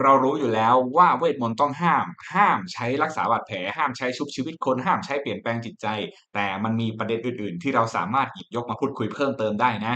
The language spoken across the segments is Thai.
เรารู้อยู่แล้วว่าเวทมนต์ต้องห้าม ห้ามใช้รักษาบาดแผล ห้ามใช้ชุบชีวิตคน ห้ามใช้เปลี่ยนแปลงจิตใจ แต่มันมีประเด็นอื่น ๆ ที่เราสามารถหยิบยกมาพูดคุยเพิ่มเติมได้นะ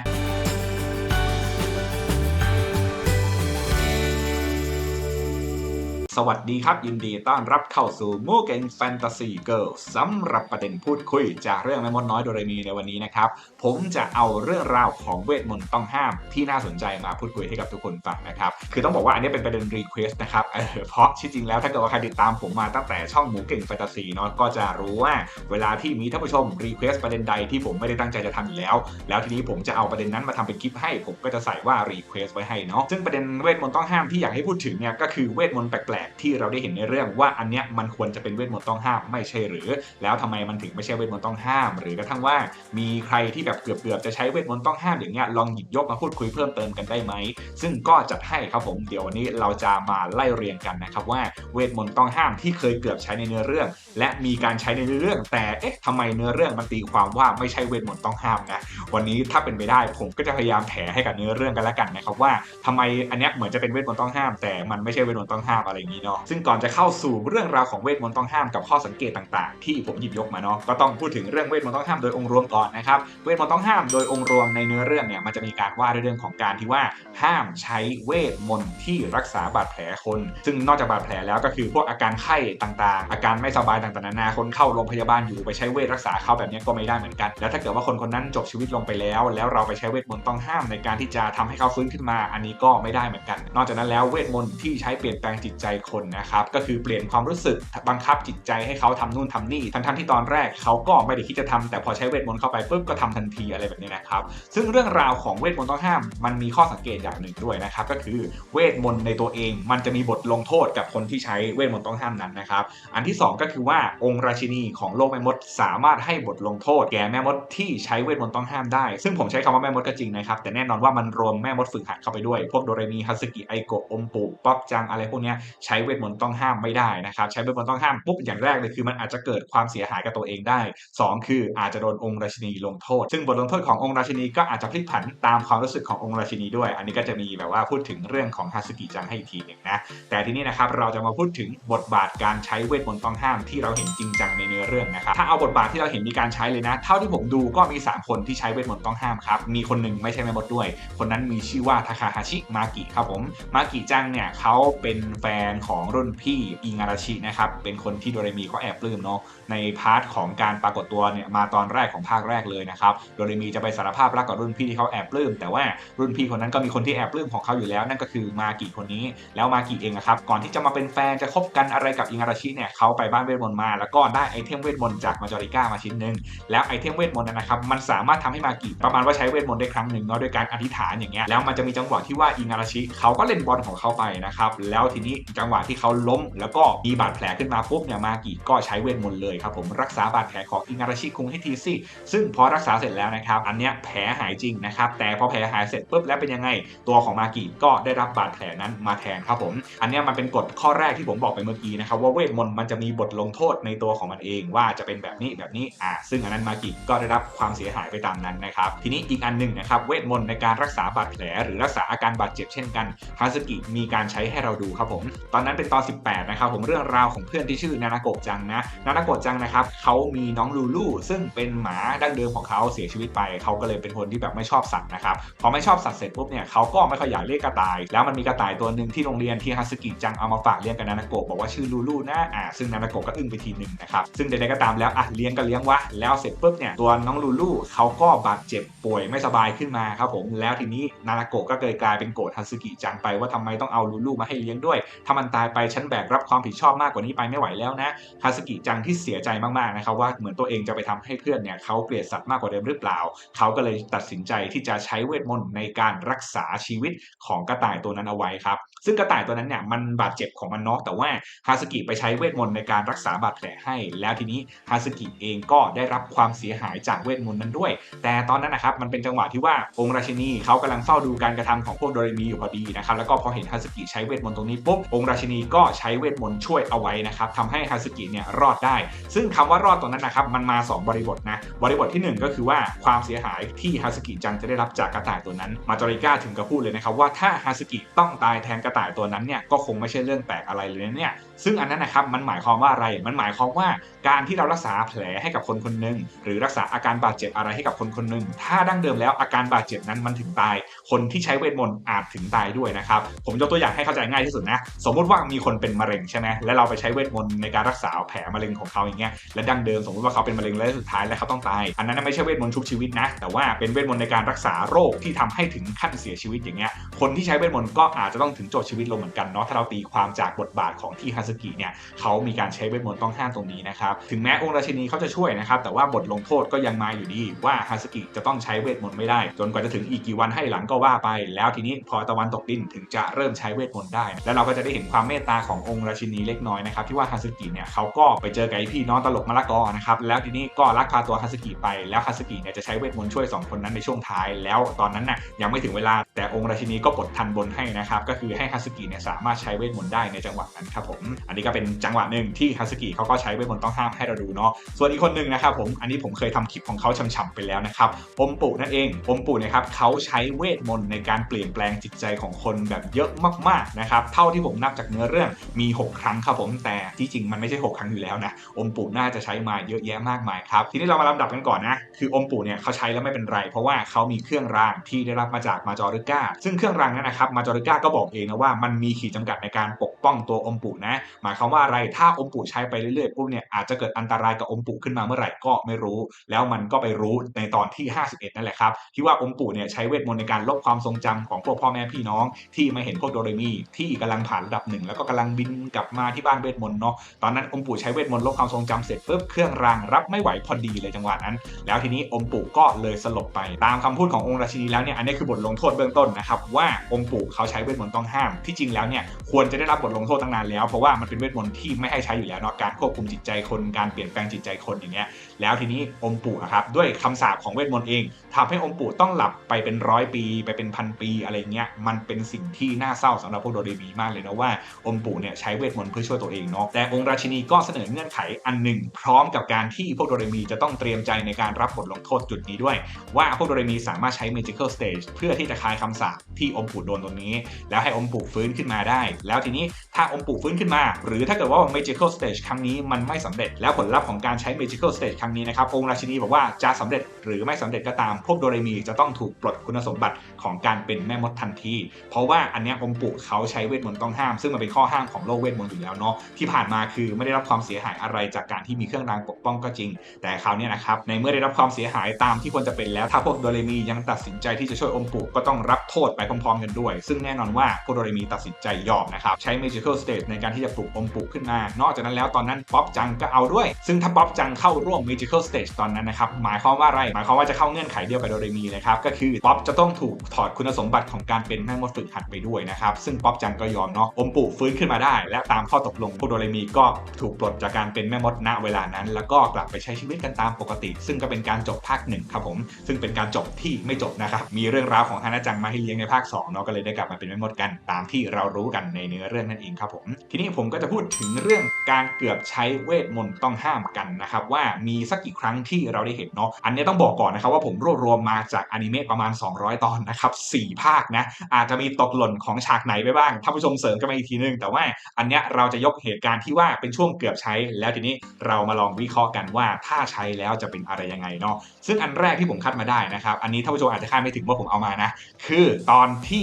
สวัสดีครับ ยินดีต้อนรับเข้าสู่มูเกนแฟนตาซีเกิลสำหรับประเด็นพูดคุยจากเรื่องแม่มดน้อยโดเรมีในวันนี้นะครับ ผมจะเอาเรื่องราวของเวทมนต์ต้องห้ามที่น่าสนใจมาพูดคุยให้กับทุกคนฟังนะครับ คือต้องบอกว่าอันนี้เป็นประเด็นรีเควสต์นะครับเเพราะที่จริงแล้วถ้าเกิดว่าใครติดตามผมมาตั้งแต่ช่องหมูเก่งแฟนตาซีเนาะก็จะรู้ว่าเวลาที่มีท่านผู้ชมรีเควสต์ประเด็นใดที่ผมไม่ได้ตั้งใจจะทำอยู่แล้ว แล้วทีนี้ผมจะเอาประเด็นนั้นมาทำเป็นคลิปให้ ผมก็จะใส่ว่ารีเควสต์ไว้ให้เนาะซึ่งประเด็นเวทมนต์ต้องห้ามที่อยากให้พูดถึงเนี่ยก็คือเวทมนต์แปลกที่เราได้เห็นในเรื่องว่าอันเนี้ยมันควรจะเป็นเวทมนต์ต้องห้ามไม่ใช่หรือ แล้วทำไมมันถึงไม่ใช่เวทมนต์ต้องห้าม หรือกระทั่งว่ามีใครที่แบบเกือบๆจะใช้เวทมนต์ต้องห้ามอย่างเงี้ยลองหยิบยกมาพูดคุยเพิ่มเติมกันได้ไหมซึ่งก็จัดให้ครับผมเดี๋ยววันนี้เราจะมาไล่เรียงกันนะครับว่าเวทมนต์ต้องห้ามที่เคยเกือบใช้ในเนื้อเรื่อง และมีการใช้ในเนื้อเรื่อง แต่เอ๊ะทำไมเนื้อเรื่องมันตีความว่าไม่ใช่เวทมนต์ต้องห้ามนะวันนี้ถ้าเป็นไปได้ผมก็จะพยายามแถให้กับเนื้อเรื่องกันแล้วกันนะครับว่าทำไมอันเนี้ยเหมือนจะเป็นเวทมนต์ต้องห้าม แต่มันไม่ใช่เวทมนต์ต้องห้ามอะไรอย่างนี้เนาะซึ่งก่อนจะเข้าสู่เรื่องราวของเวทมนต์ต้องห้ามกับข้อสังเกตต่างๆ ที่ผมหยิบยกมาเนาะก็ต้องพูดถึงเรื่องเวทมนต์ต้องห้ามโดยองค์รวมก่อนนะครับเวทมนต์ต้องห้ามโดยองค์รวมในเนื้อเรื่องเนี่ยมันจะมีการว่าในเรื่องของการที่ว่าห้ามใช้เวทมนต์ที่รักษาบาดแผลคน ซึ่งนอกจากบาดแผลแล้วก็คือพวกอาการไข้ต่างๆ อาการไม่สบายต่างๆนานาคนเข้าโรงพยาบาลอยู่ไปใช้เวทรักษาเขาแบบนี้ก็ไม่ได้เหมือนกัน แล้วถ้าเกิดว่าคนคนนั้นจบชีวิตลงไปแล้ว แล้วเราไปใช้เวทมนต์ต้องห้ามในการที่จะทำให้เขาฟื้นขึ้นมา อันนี้ก็ไม่ได้เหมือนกัน นอกจากนั้นแล้วเวทมนต์ที่ใช้เปลี่ยนแปลงจิตใจคนนะครับก็คือเปลี่ยนความรู้สึกบังคับจิตใจให้เขาทำนู่นทำนี่ทั้งๆที่ตอนแรกเขาก็ไม่ได้คิดจะทำแต่พอใช้เวทมนต์เข้าไปปุ๊บก็ทำทันทีอะไรแบบนี้นะครับซึ่งเรื่องราวของเวทมนต์ต้องห้ามมันมีข้อสังเกตอย่างหนึ่งด้วยนะครับก็คือเวทมนต์ในตัวเอง มันจะมีบทลงโทษกับคนที่ใช้เวทมนต์ต้องห้ามนั้นนะครับอันที่ 2 ก็คือว่าองค์ราชินีของโลกแม่มดสามารถให้บทลงโทษ แก่แม่มดที่ใช้เวทมนต์ต้องห้ามได้ ซึ่งผมใช้คำว่าแม่มดก็จริงนะครับแต่แน่นอนว่ามันรวมแม่มดฝึกหัดเข้าไปด้วย พวกโดเรมีฮัสกิไอโกะอมปุป๊อกจังอะไรพวกนี้ใช้เวทมนต์ต้องห้ามไม่ได้นะครับใช้เวทมนต์ต้องห้ามปุ๊บอย่างแรกเลยคือมันอาจจะเกิดความเสียหายกับตัวเองได้ 2 คืออาจจะโดนองค์ราชินีลงโทษ ซึ่งบทลงโทษขององค์ราชินีก็อาจจะพลิกผันตามความรู้สึกขององค์ราชินีด้วย อันนี้ก็จะมีแบบว่าพูดถึงเรื่องของฮัสกิจังให้อีกทีหนึ่งนะแต่ทีนี้นะครับเราจะมาพูดถึงบทบาทการใช้เวทมนต์ต้องห้ามที่เราเห็นจริงจังในเนื้อเรื่องนะครับถ้าเอาบทบาทที่เราเห็นมีการใช้เลยนะ เท่าที่ผมดูก็มี 3 คนที่ใช้เวทมนต์ต้องห้ามครับมีคนหนึ่งไม่ใช่แม่มดด้วย คนนั้นมีชื่อว่าทาคาฮาชิมากิครับผมมากิจังเนี่ยเขาเป็นแฟนของรุ่นพี่อิงาราชินะครับ เป็นคนที่โดเรมีเขาแอบปลื้มเนาะในพาร์ทของการปรากฏตัวเนี่ยมาตอนแรกของภาคแรกเลยนะครับโดเรมีจะไปสารภาพรักกับรุ่นพี่ที่เขาแอบปลื้มแต่ว่ารุ่นพี่คนนั้นก็มีคนที่แอบปลื้มของเขาอยู่แล้ว นั่นก็คือมากิคนนี้ แล้วมากิเองนะครับก่อนที่จะมาเป็นแฟนจะคบกันอะไรกับอิงาราชิเนี่ยเขาไปบ้านเวทมนต์มา แล้วก็ได้ไอเทมเวทมนต์จากมาจอริก้ามาชิ้นหนึ่งแล้วไอเทมเวทมนต์นั้นนะครับมันสามารถทำให้มากิประมาณว่าใช้เวทมนต์ได้ครั้งหนึ่งเนาะโดยการอธิษฐานอย่างเงี้ยแล้วมันจะมีจังหวะที่ว่าอิงาราชิเขาก็เล่นบอลของเขาไปนะครับแล้วทีนี้จังหวะที่เขาล้ม แล้วก็มีบาดแผลขึ้นมาปุ๊บเนี่ยมากิก็ใช้เวทมนต์เลยครับผมรักษาบาดแผลของอิงาราชิคุงให้ทีสิซึ่งพอรักษาเสร็จแล้วนะครับอันเนี้ยแผลหายจริงนะครับแต่พอแผลหายเสร็จปุ๊บแล้วเป็นยังไง ตัวของมากิก็ได้รับบาดแผลนั้นมาแทนครับผม อันเนี้ยมันเป็นกฎข้อแรกที่ผมบอกไปเมื่อกี้นะครับว่าเวทมนต์มันจะมีบทลงโทษในตัวของมันเองว่าจะเป็นแบบนี้แบบนี้อ่าซึ่งอันนั้นมากิก็ได้รับความเสียหายไปตามนั้นนะครับทีนี้อีกอันหนึ่งนะครับเวทมนต์ในการรักษาบาดแผล หรือรักษาอาการบาดเจ็บเช่นกันฮาสกิมีการใช้ให้เราดูครับผมตอนนั้นเป็นตอน 18 นะครับผมเรื่องราวของเพื่อนที่ชื่อนานาโกะจังนะนานาโกะจังนะครับเขามีน้องลูลูซึ่งเป็นหมาดั้งเดิมของเขาเสียชีวิตไปเขาก็เลยเป็นคนที่แบบไม่ชอบสัตว์นะครับพอไม่ชอบสัตว์เสร็จปุ๊บเนี่ยเขาก็ไม่ค่อยอยากเลี้ยงกระต่าย แล้วมันมีกระต่ายตัวหนึ่งที่โรงเรียนที่ฮาสกิจังเอามาฝากเลี้ยงกับนานาโกะบอกว่าชื่อลูลูนะอ่าซึ่งนานาโกะก็อึ้งไปทีหนึ่งนะครับซึ่งใดๆก็ตามแล้วอะเลี้ยงก็เลี้ยงวะแล้วเสร็จปุ๊บเนี่ยตัวน้องลูลูเขาก็บาดเจ็บป่วยไม่สบายขึ้นมาครับผมแล้วทีนี้นานาโกะก็เลยกลายเป็นโกรธฮาสกิจังไปว่าทำไมต้องเอาลูลูมาให้เลี้ยงด้วยถ้ามันตายไปฉันแบกรับความผิดชอบมากกว่านี้ไปไม่ไหวแล้วนะฮาสกิจังที่เสียใจมากๆนะครับว่าเหมือนตัวเองจะไปทำให้เพื่อนเนี่ยเขาเกลียดสัตว์มากกว่าเดิมหรือเปล่า เขาก็เลยตัดสินใจที่จะใช้เวทมนต์ในการรักษาชีวิตของกระต่ายตัวนั้นเอาไว้ครับ ซึ่งกระต่ายตัวนั้นเนี่ยมันบาดเจ็บของมันเนาะแต่ว่าฮาสกิไปใช้เวทมนต์ในการรักษาบาดแผลให้ แล้วทีนี้ฮาสกิเองก็ได้รับความเสียหายจากเวทมนต์นั้นด้วย แต่ตอนนั้นนะครับมันเป็นจังหวะที่ว่าองค์ราชินีเขากำลังเฝ้าดูการกระทำของพวกโดเรมีอยู่พอดีนะครับแล้วก็พอเห็นฮาสกิใช้เวทมนต์ตรงนี้ปุ๊บองค์ราชินีก็ใช้เวทมนต์ช่วยเอาไว้นะครับทำให้ฮาสึกิเนี่ยรอดได้ ซึ่งคำว่ารอดตรงนั้นนะครับมันมา 2 บริบทนะ บริบทที่ 1 ก็คือว่าความเสียหายที่ฮาสึกิจังจะได้รับจากกระต่ายตัวนั้น มาจอริก้าถึงกับพูดเลยนะครับว่าถ้าฮาสึกิต้องตายแทนกระต่ายตัวนั้นเนี่ยก็คงไม่ใช่เรื่องแปลกอะไรเลยนะเนี่ยซึ่งอันนั้นนะครับมันหมายความว่าอะไร มันหมายความว่าการที่เรารักษาแผลให้กับคนคนหนึ่งหรือรักษาอาการบาดเจ็บอะไรให้กับคนคนหนึ่งถ้าดั้งเดิมแล้วอาการบาดเจ็บนั้นมันถึงตาย คนที่ใช้เวทมนต์อาจถึงตายด้วยนะครับผมยกตัวอย่างให้เข้าใจง่ายที่สุดนะสมมติว่ามีคนเป็นมะเร็งใช่ไหมแล้วเราไปใช้เวทมนต์ในการรักษาแผลมะเร็งของเขาอย่างเงี้ยและดั้งเดิมสมมติว่าเขาเป็นมะเร็งและสุดท้ายแล้วเขาต้องตาย อันนั้นไม่ใช่เวทมนต์ชุบชีวิตนะ แต่ว่าเป็นเวทมนต์ในการรักษาโรคที่ทำให้ถึงขั้นเสียชีวิตอย่างเงี้ยคนที่ใช้เวทมนต์ก็อาจจะต้องถึงโจทย์ชีวิตลงเหมือนกันเนาะถ้าเราตีความจากบทบาทของที่ฮาสกิเนี่ยเขามีการใช้เวทมนต์ต้องห้ามตรงนี้นะครับถึงแม้องค์ราชินีเขาจะช่วยนะครับแต่ว่าบทลงโทษก็ยังมาอยู่ดีว่าฮาสกิจะต้องใช้เวทมนต์ไม่ได้ จนกว่าจะถึงอีกกี่วันให้หลังก็ว่าไป แล้วทีนี้พอตะวันตกดินถึงจะเริ่มใช้เวทมนต์ได้ แล้วเราก็จะได้เห็นความเมตตาขององค์ราชินีเล็กน้อยนะครับที่ว่าฮาสกิเนี่ยเขาก็ไปเจอกับไอพี่น้องตลกมะละกอนะครับแล้วทีนี้ก็ลักพาตัวฮาสกิไปแล้วฮาสกิเนี่ยจะใช้เวทมนต์ช่วย 2 คนนั้นในช่วงท้าย แล้วตอนนั้นน่ะยังไม่ถึงเวลาแต่องค์ราชินีก็ปลดทันบนให้นะครับก็คือให้ฮาสกิเนี่ยสามารถใช้เวทมนต์ได้ในจังหวะนั้นครับผมอันนี้ก็เป็นจังหวะหนึ่งที่ฮาสกิเขาก็ใช้เวทมนต์ต้องห้ามให้เราดูเนาะส่วนอีกคนหนึ่งนะครับผมอันนี้ผมเคยทำคลิปของเขาฉ่ำๆไปแล้วนะครับอมปุนั่นเองอมปุนี่ยครับเขาใช้เวทมนต์ในการเปลี่ยนแปลงจิตใจของคนแบบเยอะมากๆนะครับเท่าที่ผมนับจากเนื้อเรื่องมี 6 ครั้งครับผมแต่ที่จริงมันไม่ใช่ 6 ครั้งอยู่แล้วนะอมปุน่าจะใช้มาเยอะแยะมากมายครับทีนี้เรามาลำดับกันก่อนนะคืออมปุเนี่ยเขาใช้แล้วไม่เป็นไร เพราะว่าเขามีเครื่องรางที่ได้รับมาจากมาจอริก้าซึ่งเครื่องรางนั้นนะครับมาจอริก้าก็บอกเองนะว่ามันมีขีดจำกัดในการปกป้องตัวอมปุนะหมายความว่าอะไรถ้าอมปุใช้ไปเรื่อยๆปุ๊บเนี่ยอาจจะเกิดอันตรายกับอมปุขึ้นมาเมื่อไหร่ก็ไม่รู้ แล้วมันก็ไปรู้ในตอนที่ 51 นั่นแหละครับที่ว่าอมปุเนี่ยใช้เวทมนต์ในการลบความทรงจำของพวกพ่อแม่พี่น้อง ที่ไม่เห็นพวกโดเรมีที่กำลังผ่านระดับหนึ่งแล้วก็กำลังบินกลับมาที่บ้านเวทมนต์เนาะตอนนั้นอมปุใช้เวทมนต์ลบความทรงจำเสร็จปุ๊บเครื่องรางรับไม่ไหวพอดีเลยจังหวะนั้น แล้วทีนี้อมปุก็เลยสลบไปตามคำพูดขององค์ราชินีแล้วเนี่ยอันนี้คือบทลงโทษเบื้องต้นนะครับว่าอมปุเขาใช้เวทมนต์ต้องห้ามที่จริงแล้วเนี่ยควรจะได้รับบทลงโทษตั้งนานแล้วเพราะว่ามันเป็นเวทมนต์ที่ไม่ให้ใช้อยู่แล้วเนาะการควบคุมจิตใจคนการเปลี่ยนแปลงจิตใจคนอย่างเงี้ย แล้วทีนี้อมปู่ครับด้วยคำสาปของเวทมนต์เองทำให้อมปู่ต้องหลับไปเป็นร้อยปี ไปเป็นพันปีอะไรเงี้ยมันเป็นสิ่งที่น่าเศร้าสำหรับพวกโดเรมีมากเลยนะว่าอมปู่เนี่ยใช้เวทมนต์เพื่อช่วยตัวเองเนาะแต่องค์ราชินีก็เสนอเงื่อนไขอันหนึ่ง พร้อมกับการที่พวกโดเรมีจะต้องเตรียมใจในการรับบทลงโทษจุดนี้ด้วย ว่าพวกโดเรมีสามารถใช้ magical stage เพื่อที่จะคลายคำสาปที่อมปู่โดนตรงนี้ แล้วให้อมปู่ฟื้นขึ้นมาได้ แล้วทีนี้ถ้าอมปู่ฟื้นขึ้นมา หรือถ้าเกิดว่า magical stage ครั้งนี้มันไม่สำเร็จแล้วผลลัพธ์ของการใช้ magical stage ครั้งนี้นะครับองค์ราชินีบอกว่าจะสำเร็จหรือไม่สำเร็จก็ตามพวกโดเรมีจะต้องถูกปลดคุณสมบัติของการเป็นแม่มดทันที เพราะว่าอันนี้ยอมปู่เขาใช้เวทมนต์ต้องห้าม ซึ่งมันเป็นข้อห้ามของโลกเวทมนต์อยู่แล้วเนาะที่ผ่านมาคือไม่ได้รับความเสียหายอะไรจากการที่มีเครื่องรางปกป้องก็จริง แต่คราวนี้นะครับในเมื่อได้รับความเสียหายตามที่ควรจะเป็นแล้ว ถ้าพวกโดเรมียังตัดสินใจที่จะช่วยอมปู่ก็ต้องรับโทษไปพร้อมๆกันด้วย ซึ่งแน่นอนว่าพวกโดเรมีตัดสินใจยอมนะครับใช้ magical stage ในการที่จะปลุกอมปู่ขึ้นมา นอกจากนั้นแล้วตอนนั้นป๊อปจังก็เอาด้วย ซึ่งถ้าป๊อปจังเข้าร่วม magical stage ตอนนั้นนะครับ หมายความว่าอะไร หมายความว่าจะเข้าเงื่อนไขเดียวกับโดเรมีเลยครับ ก็คือป๊อปจะต้องถูกถอดคุณสมบัติของการเป็นแม่มดฝึกหัดไปด้วยนะครับ ซึ่งป๊อปจังก็ยอมเนาะอมปู่ฟื้นขึ้นมาได้ และตามข้อตกลงพวกโดเรมีก็ถูกปลดจากการเป็นแม่มดณเวลานั้น แล้วก็กลับไปใช้ชีวิตกันตามปกติ ซึ่งก็เป็นการจบภาคหนึ่งครับผม ซึ่งเป็นการจบที่ไม่จบนะครับ มีเรื่องราวของฮานาจังมาให้เลี้ยงในภาค2เนาะ ก็เลยได้กลับมาเป็นแม่มดกันตามที่เรารู้กันในเนื้อเรื่องนั่นเองครับผม ทีนี้ผมก็จะพูดถึงเรื่องการเกือบใช้เวทมนต์ต้องห้ามกันนะครับว่ามีสักกี่ครั้งที่เราได้เห็นเนาะอันนี้ต้องบอกก่อนนะครับว่าผมรวบรวมมาจากอนิเมะประมาณ 200 ตอนนะครับ4ภาคนะอาจจะมีตกหล่นของฉากไหนไปบ้างท่านผู้ชมเสริมกันมาอีกทีนึง แต่ว่าอันเนี้ยเราจะยกเหตุการณ์ที่ว่าเป็นช่วงเกือบใช้ แล้วทีนี้เรามาลองวิเคราะห์กันว่าถ้าใช้แล้วจะเป็นอะไรยังไงเนาะซึ่งอันแรกที่ผมคัดมาได้นะครับอันนี้ท่านผู้ชมอาจจะคาดไม่ถึงว่าผมเอามานะคือตอนที่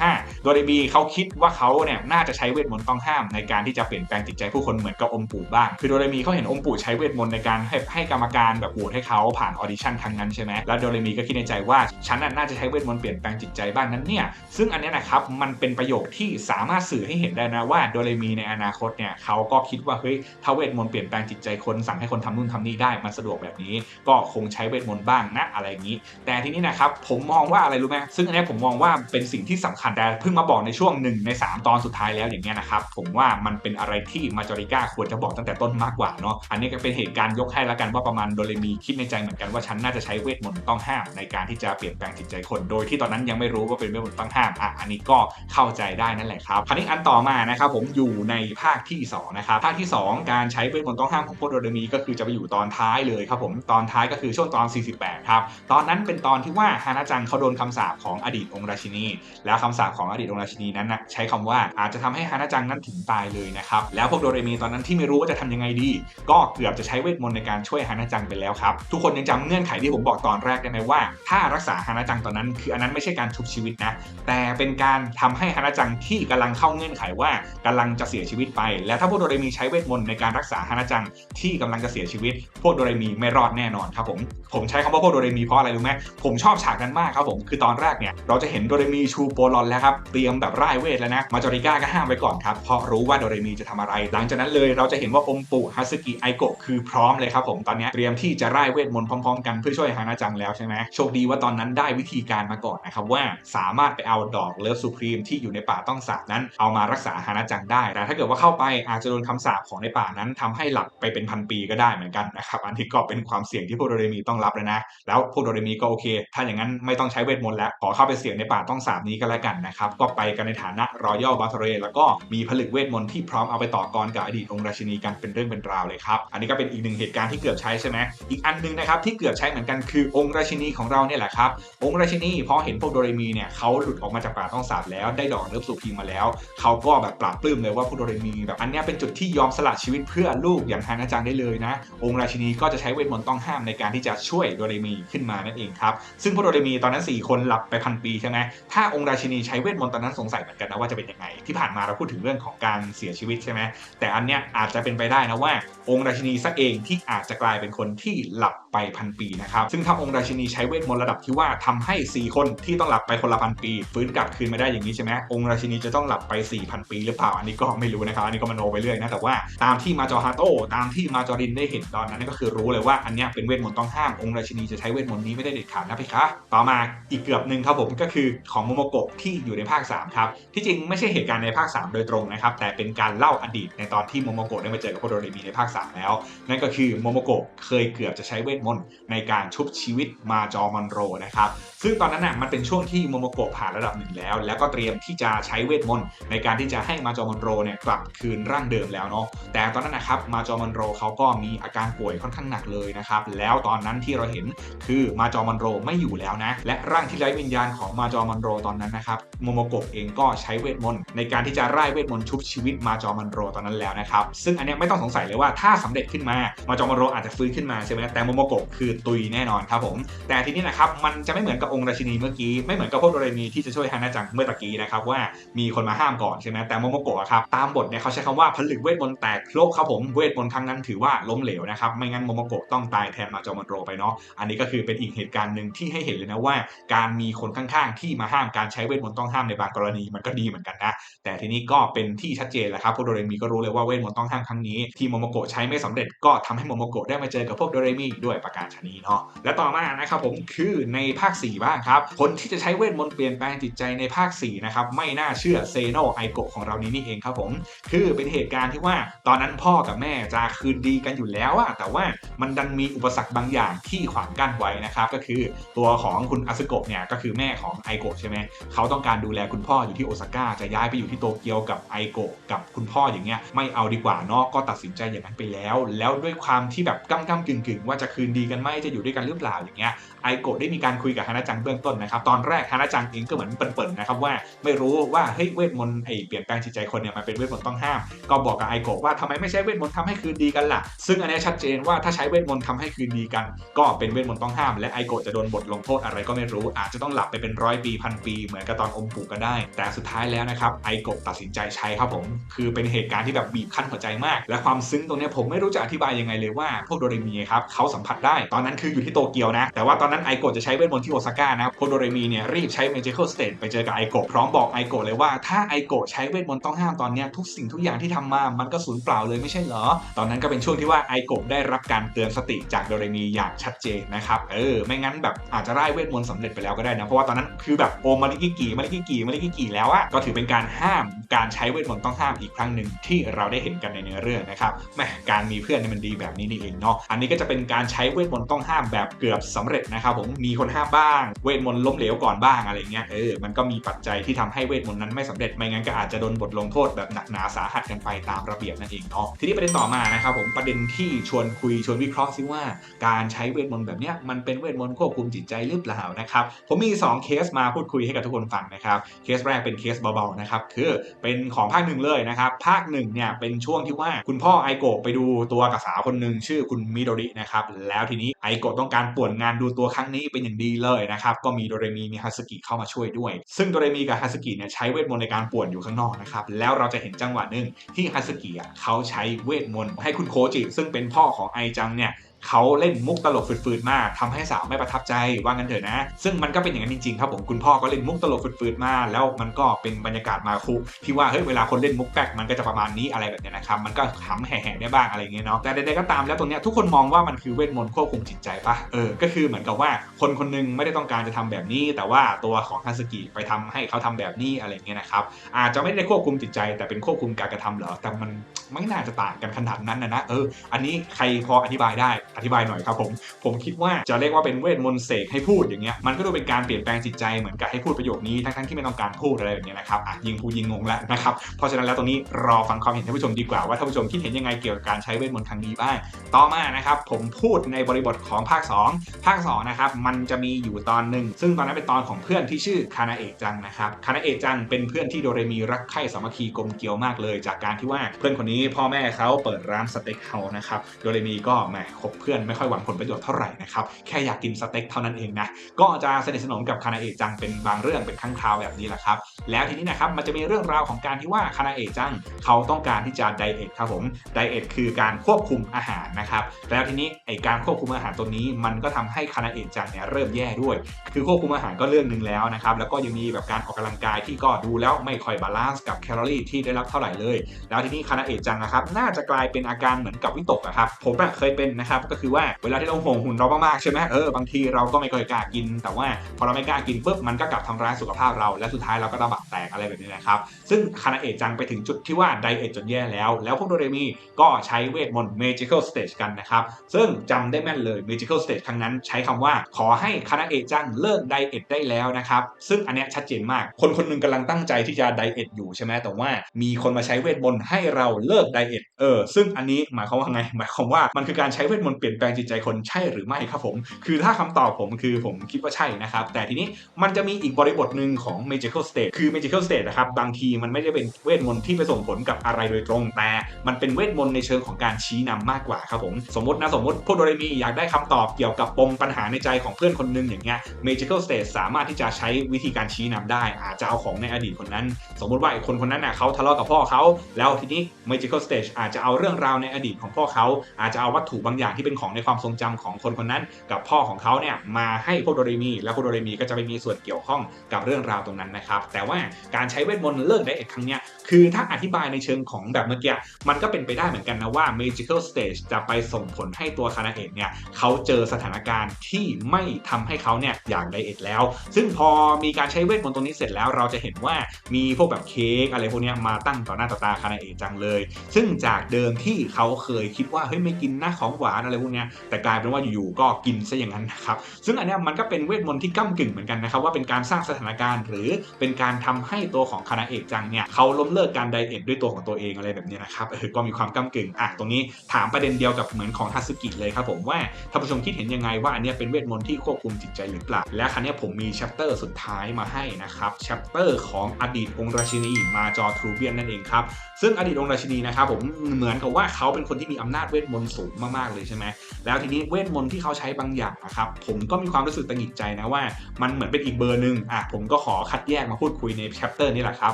35 โดเรบีเขาคิดว่าเขาเนี่ยน่าจะใช้เวทมนต์ต้องห้ามในการที่จะเปลี่ยนแปลงจิตใจผู้คนเหมือนกับอมปู่บ้างคือโดเรมีเขาเห็นอมปู่ใช้เวทมนต์ในการให้ให้กรรมการแบบโหวตให้เขาผ่านออดิชั่นครั้งนั้นใช่ไหมแล้วโดเรมีก็คิดในใจว่าฉันน่าจะใช้เวทมนต์เปลี่ยนแปลงจิตใจบ้างนั้นเนี่ย ซึ่งอันนี้นะครับมันเป็นประโยคที่สามารถสื่อให้เห็นได้นะว่าโดเรมีในอนาคตเนี่ยเขาก็คิดว่าเฮ้ยถ้าเวทมนต์เปลี่ยนแปลงจิตใจคนสั่งให้คนทำนู่นทำนี่ได้มันสะดวกแบบนี้ ก็คงใช้เวทมนต์บ้างนะอะไรอย่างนี้ แต่ทีนี้นะครับผมมองว่าอะไรรู้ไหมซึ่งอันนี้ผมมองว่าเป็นสิ่งที่สำคัญแต่เพิ่งมาบอกในช่วงหนึ่งใน 3 ตอนสุดท้ายแล้วอย่างเงี้ยนะครับผมว่ามันเป็นอะไรที่มาจอริก้าควรจะบอกตั้งแต่ต้นมากกว่าเนาะอันนี้ก็เป็นเหตุการณ์ยกให้ล้วกันว่าประมาณโดเรมีคิดในใจเหมือนกันว่าฉันน่าจะใช้เวทมนต์ต้องห้ามในการที่จะเปลี่ยนแปลงจิตใจคน โดยที่ตอนนั้นยังไม่รู้ว่าเป็นเวทมนต์ต้องห้ามอะอันนี้ก็เข้าใจได้นั่นแหละครับคราวนี้อันต่อมานะครับผมอยู่ในภาคที่2นะครับภาคที่ 2 การใช้เวทมนต์ต้องห้ามของพวกโดเรมีก็คือจะไปอยู่ตอนท้ายเลยครับผมตอนท้ายก็คือช่วงตอน 48 ครับตอนนั้นเป็นตอนที่ว่าฮานาจังเขาโดนคำสาปของอดีตองค์ราชินี แล้วคำสาปของอดีตองค์ราชินีนั้นนะใช้คำว่าอาจจะทำให้ฮานาจังนั้นถึงตายเลยนะครับแล้วพวกโดเรมีตอนนั้นที่ไม่รู้ว่าจะทำยังไงดี ก็เกือบจะใช้เวทมนต์ในการช่วยฮานาจังไปแล้วครับ ทุกคนยังจำเงื่อนไขที่ผมบอกตอนแรกได้ไหมว่า ถ้ารักษาฮานาจังตอนนั้น คืออันนั้นไม่ใช่การชุบชีวิตนะ แต่เป็นการทำให้ฮานาจังที่กำลังเข้าเงื่อนไขว่ากำลังจะเสียชีวิตไป และถ้าพวกโดเรมีใช้เวทมนต์ในการรักษาฮานาจังที่กำลังจะเสียชีวิต พวกโดเรมีไม่รอดแน่นอนครับผมผมใช้คำว่าพวกโดเรมีเพราะอะไรรู้ไหมผมชอบฉากนั้นมากครับผมคือตอนแรกเนี่ยเราจะเห็นโดเรมีชูโปลอนแล้วครับเตรียมแบบร่ายเวทแล้วนะมาจอริก้าก็ห้ามไว้ก่อนครับเพราะรู้ว่าโดเรมีจะทำอะไร หลังจากนั้นเลยเราจะเห็นว่าองค์ปู่ฮัสกิไอโกะคือพร้อมเลยครับผมตอนนี้เตรียมที่จะร่ายเวทมนต์พร้อมๆ กันเพื่อช่วยฮานาจังแล้วใช่ไหมโชคดีว่าตอนนั้นได้วิธีการมาก่อนนะครับว่าสามารถไปเอาดอกเลิฟสุพรีมที่อยู่ในป่าต้องสาบนั้น เอามารักษาฮานาจังได้แต่ถ้าเกิดว่าเข้าไปอาจจะโดนคำสาปของในป่านั้นทำให้หลับไปเป็นพันปีก็ได้เหมือนกันนะครับอันนี้ก็เป็นความเสี่ยงที่พวกโดเรมีต้องรับแล้วนะ แล้วพวกโดเรมีก็โอเค ถ้าอย่างนั้นไม่ต้องใช้เวทมนต์แล้วขอเข้าไปเสี่ยงในป่าต้องสาบนี้ก็แล้วกันนะครับก็ไปกันในฐานะรอยัลบาทเรแล้วก็มีผลึกเวทมนต์ที่พร้อมเอาไปต่อกรกับอดีตองค์ราชินีกันเป็นเรื่องเป็นราวเลยครับอันนี้ก็เป็นอีกหนึ่งเหตุการณ์ที่เกือบใช้ใช่ไหมอีกอันหนึงนะครับที่เกือบใช้เหมือนกันคือองค์ราชินีของเราเนี่ยแหละครับองค์ราชินีพอเห็นพวกโดเรมีเนี่ยเขาหลุดออกมาจากป่าต้องสาบแล้วได้ดอกเลิฟสุพีมาแล้วเขาก็แบบปราบปลื้มเลยว่าพวกโดเรมีแบบอันนี้เป็นจุดที่ยอมสละชีวิตเพื่อลูกอย่างฮานาจังได้เลยนะ องค์ราชินีก็จะใช้เวทมนต์ต้องห้ามในการที่จะช่วยโดเรมีขึ้นมานั่นเองครับซึ่งพวกโดเรมีตอนนั้น 4 คนหลับไปพันปีใช่ไหมถ้าองค์ราชินีใช้เวทมนต์ตอนนั้นสงสัยเหมือนกันนะว่าจะเป็นยังไงที่ผ่านมาเราพูดถึงเรื่องของการเสียชีวิตใช่ไหมแต่อันเนี้ยอาจจะเป็นไปได้นะว่า องค์ราชินีซะเองที่อาจจะกลายเป็นคนที่หลับไปพันปีนะครับ ซึ่งถ้าองค์ราชินีใช้เวทมนต์ระดับที่ว่าทำให้ 4 คนที่ต้องหลับไปคนละพันปีฟื้นกลับคืนมาได้อย่างนี้ใช่ไหมองค์ราชินีจะต้องหลับไป 4,000 ปีหรือเปล่าอันนี้ก็ไม่รู้นะครับอันนี้ก็มโนไปเรื่อยนะแต่ว่าตามที่มาจอฮาโต้ตามที่มาจอรินได้เห็นตอนนั้นก็คือรู้เลยว่าอันนี้เป็นเวทมนต์ต้องห้ามองค์ราชินีจะใช้เวทมนต์นี้ไม่ได้เด็ดขาดนะพี่คะต่อมาอีกเกือบหนึ่งครับผมก็คือของโมโมโกะที่อยู่ในภาค3ครับที่จริงไม่ใช่เหตุการณ์ในภาค 3 โดยตรงนะครับแต่เป็นการเล่าอดีตในตอนที่โมโมโกะได้มาเจอกับโคโดเรมีในภาค 3 แล้ว นั่นก็คือโมโมโกะเคยเกือบจะใช้เวทมนต์ในการชุบชีวิตมาจอมอนโรนะครับซึ่งตอนนั้นน่ะมันเป็นช่วงที่โมโมโกะผ่านระดับหนึ่งแล้ว แล้วก็เตรียมที่จะใช้เวทมนต์ในการที่จะให้มาจอมอนโรเนี่ยกลับคืนร่างเดิมแล้วเนาะแต่ตอนนั้นนะครับมาจอมอนโรเขาก็มีอาการป่วยค่อนข้างหนักเลยนะครับแล้วตอนนั้นที่เราเห็นคือมาจอมอนโรไม่อยู่แล้วนะและร่างที่ไร้วิญญาณของมาจอมอนโรตอนนั้นนะครับโมโมโกะเองก็ใช้เวทมนต์ในการที่จะร่เวทมนต์ชุบชีวิตมาจอมอนโรตอนนั้นแล้วนะครับซึ่งอันนี้ไม่ต้องสงสัยเลยว่าถ้าสำเร็จขึ้นมามาจอมอนโรอาจจะฟื้นขึ้นมาใช่ไหมแต่โมโมโกะคือตุยแน่นอนครับผมแต่ทีนี้นะครับมันจะไม่เหมือนกับองค์ราชินีเมื่อกี้ไม่เหมือนกับพวกโดเรมีที่จะช่วยฮานาจังเมื่อตะกี้นะครับว่ามีคนมาห้ามก่อนใช่ไหมแต่โมโมโกะครับตามบทเนี่ยเขาใช้คำว่าผลึกเวทมนต์แตกโลกครับผมเวทมนต์ครั้งนั้นถือว่าล้มเหลวนะครับไม่งั้นโมโมโกะต้องตายแทนมาจอมอนโรไปเนาะอันนี้ก็คือเป็นอีกเหตุการณ์หนึ่งที่ให้เห็นเลยนะว่า การมีคนข้างๆ ที่มาห้ามการใช้เวทมนต์ต้องห้ามในบางกรณีมันก็ดีเหมือนกันนะแต่ทีนี้ก็เป็นที่ชัดเจนแหละครับพวกโดเรมีก็รู้เลยว่าเวทมนต์ต้องห้ามครั้งนี้ที่โมโมโกะใช้ไม่สำเร็จก็ทำให้โมโมโกะได้มาเจอกับพวกโดเรมีด้วยประการชนีเนาะและต่อมานะครับผมคือในภาค 4 บ้างครับ คนที่จะใช้เวทมนต์เปลี่ยนแปลงจิตใจในภาค 4 นะครับไม่น่าเชื่อเซโนไอโกะของเรานี้นี่เองครับผม คือเป็นเหตุการณ์ที่ว่าตอนนั้นพ่อกับแม่จะคืนดีกันอยู่แล้วอะแต่ว่ามันดันมีอุปสรรคบางอย่างที่ขวางกั้นไว้นะครับก็คือตัวของคุณอาซึโกะเนี่ยก็คือแม่ของไอโกะใช่ไหมเขาต้องการดูแลคุณพ่ออยู่ที่โอซาก้าจะย้ายไปอยู่ที่โตเกียวกับไอโกะกับคุณพ่ออย่างเงี้ยไม่เอาดีกว่าเนาะก็ตัดสินใจอย่างนั้นไปแล้ว แล้วด้วยความที่แบบก้ำก้ำกึ่งกึ่งว่าจะคืนดีกันไหมจะอยู่ด้วยกันหรือเปล่าอย่างเงี้ยไอโกะได้มีการคุยกับฮานาจังเบื้องต้นนะครับ ตอนแรกฮานาจังเองก็เหมือนเปิ่นๆนะครับว่าไม่รู้ว่าเฮ้ยเวทมนต์ไอเปลี่ยนแปลงจิตใจคนเนี่ยมันเป็นเวทมนต์ต้องห้าม ก็บอกกับไอโกะว่าทำไมไม่ใช้เวทมนต์ทำให้คืนดีกันล่ะ ซึ่งอันนี้ชัดเจนว่าถ้าใช้เวทมนต์ทำให้คืนดีกัน ก็เป็นเวทมนต์ต้องห้าม และไอโกะจะโดนบทลงโทษอะไรก็ไม่รู้ อาจจะต้องหลับไปเป็นร้อยปีพันปีเหมือนกับตอนอมปู่ก็ได้ แต่สุดท้ายแล้วนะครับไอโกะตัดสินใจใช้ครับผม คือเป็นเหตุการณ์ที่แบบบีบคั้นหัวใจมาก และความซึ้งตรงเนี้ยผมไม่รู้จะอธิบายยังไงเลยว่าพวกโดเรมีครับเขาสัมผัสได้ตอนนั้นคืออยู่ที่โตเกียวนะแต่ว่าตอนนั้นไอโกะจะใช้เวทมนต์ที่โอซาก้านะพวกโดเรมีเนี่ยรีบใช้เมจิคอลสเตทไปเจอกับไอโกะพร้อมบอกไอโกะเลยว่าถ้าไอโกะใช้เวทมนต์ต้องห้ามตอนนี้ทุกสิ่งทุกอย่างที่ทำมา มันก็สูญเปล่าเลยไม่ใช่เหรอ ตอนนั้นก็เป็นช่วงที่ว่าไอโกะได้รับการเตือนสติจากโดเรมีอย่างชัดเจนนะครับเออไม่งั้นแบบอาจจะไล่เวทมนต์สำเร็จไปแล้วก็ได้นะเพราะว่าตอนนั้นคือแบบโอมาริกิกิมาริกิกิมาริกิกิแล้วอะก็ถือเป็นการห้ามการใช้เวทมนต์ต้องห้ามอีกครั้งหนึ่งที่เราได้เห็นกันในเนื้อเรื่องนะครับแมการมีเพื่อนนี่มันดีแบบนี้นี่เองเนาะอันนี้ก็จะเป็นการใช้เวทมนต์ต้องห้ามแบบเกือบสำเร็จนะะครับผมมีคนห้ามบ้างเวทมนต์ล้มเหลวก่อนบ้างอะไรเงี้ยเออมันก็มีปัจจัยที่ทำให้เวทมนต์นั้นไม่สำเร็จไม่งั้นก็อาจจะโดนบทลงโทษแบบหนักหนาสาหัสกันไปตามระเบียบนั่นเองเนาะทีนี้ประเด็นต่อมานะครับผมประเด็นที่ชวนคุยชวนวิเคราะห์ซิว่า การใช้เวทมนต์แบบเนี้ยมันเป็นเวทมนต์ควบคุมจิตใจหรือเปล่านะครับผมมี 2 เคสมาพูดคุยให้กับทุกคนฟังนะครับเคสแรกเป็นเคสเบาๆนะครับคือเป็นของภาคหนึ่งเลยนะครับภาคหนึ่งเนี่ยเป็นช่วงที่ว่าคุณพ่อไอโกะไปดูตัวกับสาวคนหนึ่งชื่อคุณมิโดรินะครับแล้วทีนี้ไอโกะต้องการป่วนงานดูตัวครั้งนี้เป็นอย่างดีเลยนะครับ ก็มีโดเรมีมีฮาสกิเข้ามาช่วยด้วย ซึ่งโดเรมีกับฮาสกิเนี่ยใช้เวทมนต์ในการป่วนอยู่ข้างนอกนะครับ แล้วเราจะเห็นจังหวะหนึ่งที่ฮาสกิอะเขาใช้เวทมนต์ให้คุณโคจิซึ่งเป็นพ่อของไอจังเนี่ย เขาเล่นมุกตลกฝืดๆมากทำให้สาวไม่ประทับใจว่างั้นเถอะนะ ซึ่งมันก็เป็นอย่างนั้นจริงๆครับผมคุณพ่อก็เล่นมุกตลกฝืดๆมากแล้วมันก็เป็นบรรยากาศมาคุที่ว่าเฮ้ยเวลาคนเล่นมุกแป๊กมันก็จะประมาณนี้อะไรแบบเนี้ยนะครับมันก็ขำแห่ๆได้บ้างอะไรเงี้ยเนาะแต่ใดๆก็ตามแล้วตรงเนี้ยทุกคนมองว่ามันคือเวทมนต์ควบคุมจิตใจปะเออก็คือเหมือนกับว่าคนคนนึงไม่ได้ต้องการจะทำแบบนี้ แต่ว่าตัวของฮาสกิไปทำให้เขาทำแบบนี้อะไรเงี้ยนะครับอาจจะไม่ได้ควบคุมจิตใจ แต่เป็นควบคุมการกระทำเหรอแต่มันไม่น่าจะต่างกันขนาดนั้นนะนะเอออันนี้ใครพออธิบายได้อธิบายหน่อยครับผมผมคิดว่าจะเรียกว่าเป็นเวทมนต์เสกให้พูดอย่างเงี้ยมันก็ดูเป็นการเปลี่ยนแปลงจิตใจเหมือนกับให้พูดประโยคนี้ทั้งๆที่ไม่ต้องการพูดอะไรแบบนี้นะครับอะยิงพูยิงงงแล้วนะครับเพราะฉะนั้นแล้วตรงนี้รอฟังความเห็นท่านผู้ชมดีกว่าว่าท่านผู้ชมคิดเห็นยังไงเกี่ยวกับการใช้เวทมนต์ครั้งนี้บ้างต่อมานะครับผมพูดในบริบทของภาค 2 ภาค2นะครับมันจะมีอยู่ตอนหนึ่งซึ่งตอนนั้นเป็นตอนของเพื่อนที่ชื่อคานาเอะจังนะครับคานาเอะจังเป็นเพื่อนที่โดเรมีรักใคร่สามัคคีกลมเกลียวมากเลย จากการที่ว่าเพื่อนคนนี้พ่อแม่เขาเปิดร้านสเต็กเฮาส์นะครับโดเรมีก็แหมคบเพื่อนไม่ค่อยหวังผลประโยชน์เท่าไหร่นะครับแค่อยากกินสเต็กเท่านั้นเองนะก็จะสนิทสนมกับคานาเอะจังเป็นบางเรื่องเป็นครั้งคราวแบบนี้แหละครับแล้วทีนี้นะครับมันจะมีเรื่องราวของการที่ว่าคานาเอะจังเขาต้องการที่จะไดเอทครับผมไดเอทคือการควบคุมอาหารนะครับแล้วทีนี้ไอการควบคุมอาหารตัวนี้มันก็ทำให้คานาเอะจังเนี่ยเริ่มแย่ด้วย คือควบคุมอาหารก็เรื่องหนึ่งแล้วนะครับแล้วก็ยังมีแบบการออกกำลังกายที่ก็ดูแล้วไม่ค่อยบาลานซ์กับแคลอรี่ที่ได้รับเท่าไหร่เลย แล้วทีนี้คานาเอะจังนะครับน่าจะกลายเป็นอาการเหมือนกับวิตกอะครับผมเคยเป็นนะครับก็คือว่าเวลาที่เราห่วงหุ่นเรามากๆใช่ไหมเออบางทีเราก็ไม่ค่อยกล้ากิน แต่ว่าพอเราไม่กล้ากินปุ๊บมันก็กลับทำร้ายสุขภาพเราและสุดท้ายเราก็ระบาดแตกอะไรแบบนี้นะครับซึ่งคานาเอะจังไปถึงจุดที่ว่าไดเอทจนแย่แล้ว แล้วพวกโดเรมีก็ใช้เวทมนต์ Magical Stage กันนะครับซึ่งจำได้แม่นเลย Magical Stage ครั้งนั้นใช้คำว่าขอให้คานาเอะจังเลิกไดเอทได้แล้วนะครับซึ่งอันเนี้ยชัดเจนมาก คนคนหนึงกำลังตั้งใจที่จะไดเอทอยู่ใช่ไหมแต่ว่ามีคนมาใช้เวทมนต์ให้เราเลิกไดเอทเออซึ่งอันนี้หมายความว่าไงหมายความว่ามันคือการใช้เวทมนต์เปลี่ยนแปลงจิตใจคนใช่หรือไม่ครับผม คือถ้าคำตอบผมคือผมคิดว่าใช่นะครับ แต่ทีนี้มันจะมีอีกบริบทหนึ่งของ Magical State คือ Magical State นะครับ บางทีมันไม่ได้เป็นเวทมนต์ที่ไปส่งผลกับอะไรโดยตรง แต่มันเป็นเวทมนต์ในเชิงของการชี้นำมากกว่าครับผม สมมตินะสมมติพวกโดเรมีอยากได้คำตอบเกี่ยวกับปมปัญหาในใจของเพื่อนคนหนึงอย่างเงี้ย Magical State สามารถที่จะใช้วิธีการชี้นำได้ อาจจะเอาของในอดีตคนนั้น สมมติว่าไอ้คนคนนั้นน่ะเขาทะเลาะกับพ่อเขาแล้วทีนี้ Magical Stage อาจจะเอาเรื่องราวในอดีตของพ่อเขาอาจจะเอาวัตถุบางอย่างที่เป็นของในความทรงจำของคนคนนั้น กับพ่อของเขาเนี่ยมาให้พวกโดเรมี แล้วพวกโดเรมีก็จะไปมีส่วนเกี่ยวข้องกับเรื่องราวตรงนั้นนะครับ แต่ว่าการใช้เวทมนต์เลิกไดเอทครั้งเนี้ยคือถ้าอธิบายในเชิงของแบบเมื่อกี้มันก็เป็นไปได้เหมือนกันนะว่า Magical Stage จะไปส่งผลให้ตัวคานาเอะเนี่ยเขาเจอสถานการณ์ที่ไม่ทำให้เขาเนี่ยอยากไดเอทแล้ว ซึ่งพอมีการใช้เวทมนต์ตรงนี้เสร็จแล้วเราจะเห็นว่ามีพวกแบบเค้กอะไรพวกเนี้ยมาตั้งต่อหน้าต่อตาคานาเอะจังเลย ซึ่งจากเดิมที่เขาเคยคิดว่าเฮ้ยไม่กินนะของหวานอะไรพวกนี้แต่กลายเป็นว่าอยู่ๆก็กินซะอย่างนั้นนะครับซึ่งอันนี้มันก็เป็นเวทมนต์ที่ก้ากึ่งเหมือนกันนะครับว่าเป็นการสร้างสถานการณ์ หรือเป็นการทำให้ตัวของคานาเอะจังเนี่ยเขาล้มเลิกการไดเอทด้วยตัวของตัวเองอะไรแบบนี้นะครับเออก็มีความก้ากึ่งอะตรงนี้ถามประเด็นเดียวกับเหมือนของทัสึกิเลยครับผมว่าท่านผู้ชมคิดเห็นยังไงว่าอันนี้เป็นเวทมนต์ที่ควบคุมจิตใจหรือเปล่าและครั้นี้ผมมีแชปเตอร์สุดท้ายมาให้นะครับแชปเตอร์ของอดีตองค์ราชินีมาจอทรูเบียนนั่นเองครับซึ่งอดีตองค์ราชินีนะครับผมเหมือนกับว่าเขาเป็นคนที่มีอำนาจเวทมนต์สูงมากๆเลยใช่ไหมแล้วทีนี้เวทมนต์ที่เขาใช้บางอย่างนะครับผมก็มีความรู้สึกตังหิดใจนะว่ามันเหมือนเป็นอีกเบอร์หนึ่งอะผมก็ขอคัดแยกมาพูดคุยในแชปเตอร์นี้แหละครับ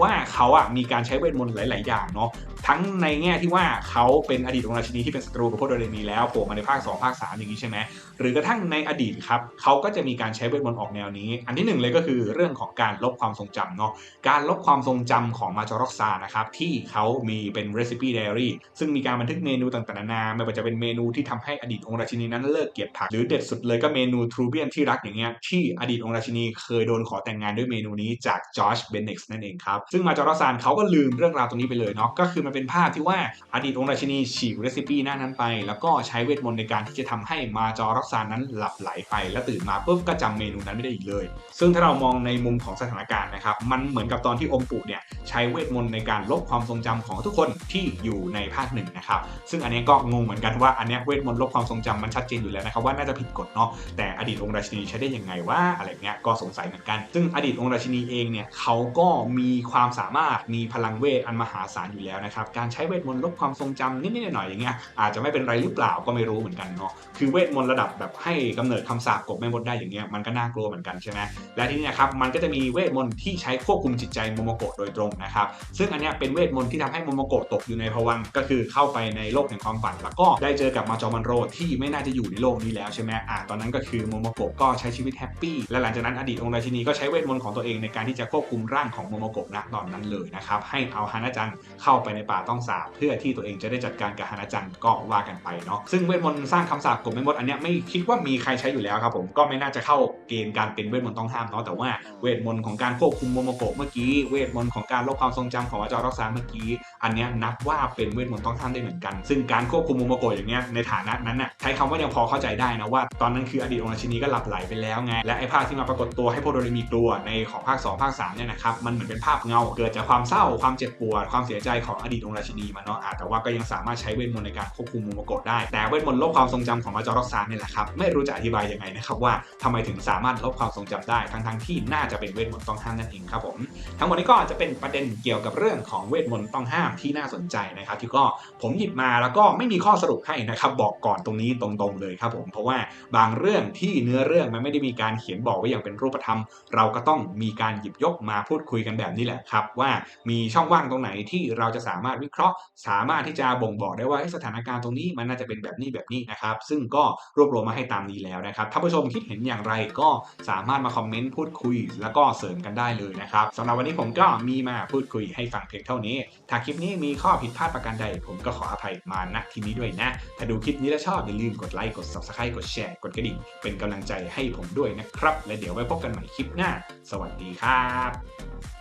ว่าเขาอะมีการใช้เวทมนต์หลาย ๆ อย่างเนาะ ทั้งในแง่ที่ว่าเขาเป็นอดีตองค์ราชินีที่เป็นศัตรูกับพวกโดเรมีแล้วโผล่มาในภาค 2 ภาค 3 อย่างนี้ใช่ไหมหรือกระทั่งในอดีตครับเขาก็จะมีการใช้เวทมนต์ออกแนวนี้ อันที่หนึ่งเลยก็คือเรื่องของการลบความทรงจำเนาะการลบความทรงจำของมาจอร็อกซานะครับที่เขามีเป็น recipe diary ซึ่งมีการบันทึกเมนูต่างๆนานาไม่ว่าจะเป็นเมนูที่ทำให้อดีตองค์ราชินีนั้นเลิกเกลียดผักหรือเด็ดสุดเลยก็เมนูทรูเบียนที่รักอย่างเงี้ยที่อดีตองค์ราชินีเคยโดนขอแต่งงานด้วยเมนูนี้จากจอร์จเบนเน็กซ์นั่นเองครับซึ่งมาจอร์ซานเขาก็ลืมเรื่องราวตรงนี้ไปเลยเนาะก็คือมันเป็นภาพที่ว่าอดีตองค์ราชินีฉีกเรซิปีหน้านั้นไป แล้วก็ใช้เวทมนต์ในการที่จะทำให้มาจอร์ซานนั้นหลับไหลไป แล้วตื่นมาปุ๊บก็จำเมนูนั้นไม่ได้อีกเลย ซึ่งถ้าเรามองในมุมของสถานการณ์นะครับมันเหมือนกับตอนที่องค์ปู่เนี่ยใช้เวทมนต์ในการลบความทรงจำของทุกคนที่อยู่ในภาคหนึ่งนะครับซึ่งอันนี้ก็งงเหมือนกันว่าอันนี้เวทมนต์ลบความทรงจำมันชัดเจนอยู่แล้วนะครับว่าน่าจะผิดกฎเนาะแต่อดีตองค์ราชินีใช้ได้ยังไงว่าอะไรเงี้ยก็สงสัยเหมือนกัน ซึ่งอดีตองค์ราชินีเองเนี่ยเขาก็มีความสามารถมีพลังเวทอันมหาศาลอยู่แล้วนะครับการใช้เวทมนต์ลบความทรงจำนิดๆหน่อยๆอย่างเงี้ยอาจจะไม่เป็นไรหรือเปล่าก็ไม่รู้เหมือนกันเนาะคือเวทมนต์ระดับแบบให้กำเนิดคำสาปกบแม่มดได้อย่างเงี้ยมันก็น่ากลัวเหมือนกันใช่ไหมและที่นี่นะครับมันก็จะมีเวทมนต์ที่ใช้ควบคุมจิตใจโมโมโกะโดยตรงนะครับซึ่งอันเนี้ยเป็นเวทมนต์ที่ทำให้โมโมโกะตกอยู่ในภวังก็คือเข้าไปในโลกแห่งความฝัน แล้วก็ได้เจอกับมาจอมันโรที่ไม่น่าจะอยู่ในโลกนี้แล้วใช่ไหมอ่าตอนนั้นก็คือโมโมโกะก็ใช้ชีวิตแฮปปี้และหลังจากนั้นอดีตองค์ราชินีก็ใช้เวทมนต์ของตัวเองในการที่จะควบคุมร่างของโมโมโกะณตอนนั้นเลยนะครับให้เอาฮานาจังเข้าไปในป่าต้องสาบเพื่อที่ตัวเองจะได้จัดการกับฮานาจังก็ว่ากันไปเนาะซึ่งเวทมนต์สร้างคำสาปกบแม่มดอันเนี้ยไม่คิดว่ามีใครใช้อยู่แล้วครับผมก็ไม่น่าจะเข้าเกณฑ์การเป็นเวทมนต์ต้องห้ามเนาะแต่ว่าเวทมนต์ของการควบคุมโมโมโกะเมื่อกี้เวทมนต์ของการลบความทรงจำของอาจารย์รักษาเมื่อกี้ อันเนี้ยนับว่าเป็นเวทมนต์ต้องห้ามได้เหมือนกัน ซึ่งการควบคุมโมโมโกะอย่างเงี้ยในฐานะนั้นน่ะใช้คำว่ายังพอเข้าใจได้นะว่า ตอนนั้นคืออดีตองค์ราชินีก็หลับไหลไปแล้วไงและไอ้ภาพที่มาปรากฏตัวให้โพโดเรมีกลัวในของภาค 2 ภาค3เนี่ยนะครับมันเหมือนเป็นภาพเงา เกิดจากความเศร้าความเจ็บปวดความเสียใจของอดีตองค์ราชินีมาเนาะอะแต่ว่าก็ยังสามารถใช้เวทมนต์ในการควบคุมมโมโกะได้ แต่เวทมนต์ลบความทรงจำของมาจอร์ซานนี่แหละครับ ไม่รู้จะอธิบายยังไงนะครับว่าทำไมถึงสามารถลบความทรงจำได้ ทั้งๆที่น่าจะเป็นเวทมนต์ต้องห้ามนั่นเองครับผม ทั้งหมดนี้ก็จะเป็นประเด็นเกี่ยวกับเรื่องของเวทมนต์ต้องห้ามที่น่าสนใจนะครับ ที่ก็ผมหยิบมาแล้วก็ไม่มีข้อสรุปให้นะครับ บอกก่อนตรงนี้ตรงๆเลยครับผม เพราะว่าบางเรื่องที่เนื้อเรื่องมันไม่ได้มีการเขียนบอกไว้อย่างเป็นรูปธรรม เราก็ต้องมีการหยิบยกมาพูดคุยกันแบบนี้แหละครับว่ามีช่องว่างตรงไหนที่เราจะสามารถวิเคราะห์ สามารถที่จะบ่งบอกได้ว่าสถานการณ์ตรงนี้มันน่าจะเป็นแบบนี้แบบนี้นะครับ ซึ่งก็รวบรวมมาให้ตามนี้แล้วนะครับถ้าผู้ชมคิดเห็นอย่างไรก็สามารถมาคอมเมนต์พูดคุย แล้วก็เสริมกันได้เลยนะครับสำหรับวันนี้ผมก็มีมาพูดคุยให้ฟังเพียงเท่านี้ ถ้าคลิปนี้มีข้อผิดพลาดประการใด ผมก็ขออภัยมาณที่นี้ด้วยนะ ถ้าดูคลิปนี้แล้วชอบอย่าลืมกดไลค์กด subscribe กดแชร์กดกระดิ่งเป็นกำลังใจให้ผมด้วยนะครับ และเดี๋ยวไว้พบกันใหม่คลิปหน้า สวัสดีครับ